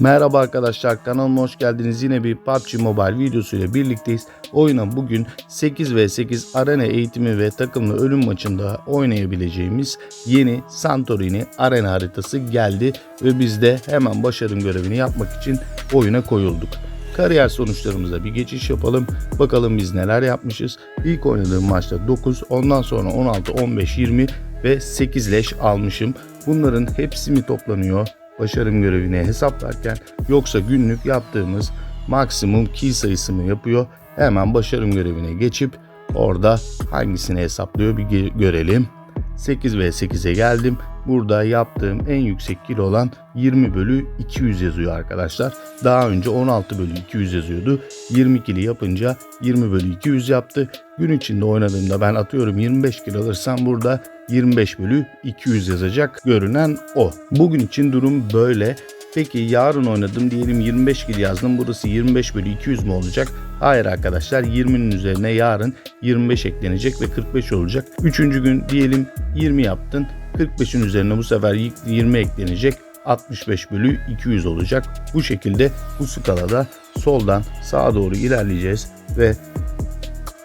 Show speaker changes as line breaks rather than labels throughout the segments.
Merhaba arkadaşlar kanalıma hoş geldiniz. Yine bir PUBG Mobile videosuyla birlikteyiz. Oyuna bugün 8 v 8 arena eğitimi ve takımlı ölüm maçında oynayabileceğimiz yeni Santorini arena haritası geldi ve biz de hemen başarım görevini yapmak için oyuna koyulduk. Kariyer sonuçlarımıza bir geçiş yapalım. Bakalım biz neler yapmışız. İlk oynadığım maçta 9, ondan sonra 16, 15, 20 ve 8 leş almışım. Bunların hepsi mi toplanıyor? Başarım görevini hesaplarken yoksa günlük yaptığımız maksimum kill sayısı mı yapıyor? Hemen başarım görevine geçip orada hangisini hesaplıyor bir görelim. 8 ve 8'e geldim. Burada yaptığım en yüksek kill olan 20 bölü 200 yazıyor arkadaşlar. Daha önce 16 bölü 200 yazıyordu. 20 kili yapınca 20 bölü 200 yaptı. Gün içinde oynadığımda ben atıyorum 25 kilo alırsam burada 25 bölü 200 yazacak görünen o. Bugün için durum böyle. Peki yarın oynadım diyelim 25 kil yazdım. Burası 25 bölü 200 mu olacak? Hayır arkadaşlar 20'nin üzerine yarın 25 eklenecek ve 45 olacak. Üçüncü gün diyelim 20 yaptın. 45'in üzerine bu sefer 20 eklenecek. 65 bölü 200 olacak. Bu şekilde bu skalada soldan sağa doğru ilerleyeceğiz ve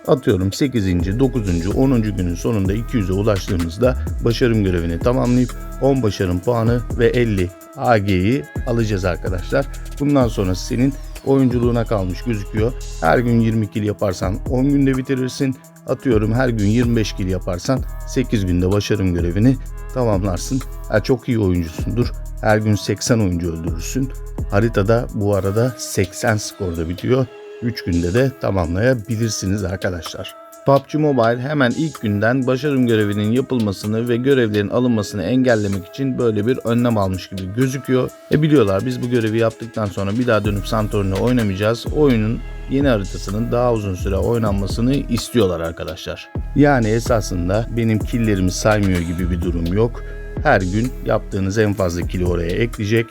atıyorum 8. 9. 10. günün sonunda 200'e ulaştığımızda başarım görevini tamamlayıp 10 başarım puanı ve 50 AG'yi alacağız arkadaşlar. Bundan sonra senin oyunculuğuna kalmış gözüküyor. Her gün 20 kill yaparsan 10 günde bitirirsin. Atıyorum her gün 25 kill yaparsan 8 günde başarım görevini tamamlarsın. Ha, çok iyi oyuncusundur. Her gün 80 oyuncu öldürürsün. Haritada bu arada 80 skorda bitiyor. 3 günde de tamamlayabilirsiniz arkadaşlar. PUBG Mobile hemen ilk günden başarım görevinin yapılmasını ve görevlerin alınmasını engellemek için böyle bir önlem almış gibi gözüküyor. E biliyorlar biz bu görevi yaptıktan sonra bir daha dönüp Santorini oynamayacağız. Oyunun yeni haritasının daha uzun süre oynanmasını istiyorlar arkadaşlar. Yani esasında benim killerimi saymıyor gibi bir durum yok. Her gün yaptığınız en fazla kili oraya ekleyecek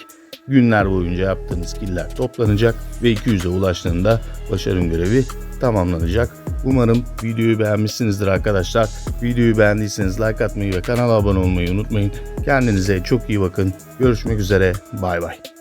günler boyunca yaptığınız killer toplanacak ve 200'e ulaştığında başarım görevi tamamlanacak. Umarım videoyu beğenmişsinizdir arkadaşlar. Videoyu beğendiyseniz like atmayı ve kanala abone olmayı unutmayın. Kendinize çok iyi bakın. Görüşmek üzere. Bay bay.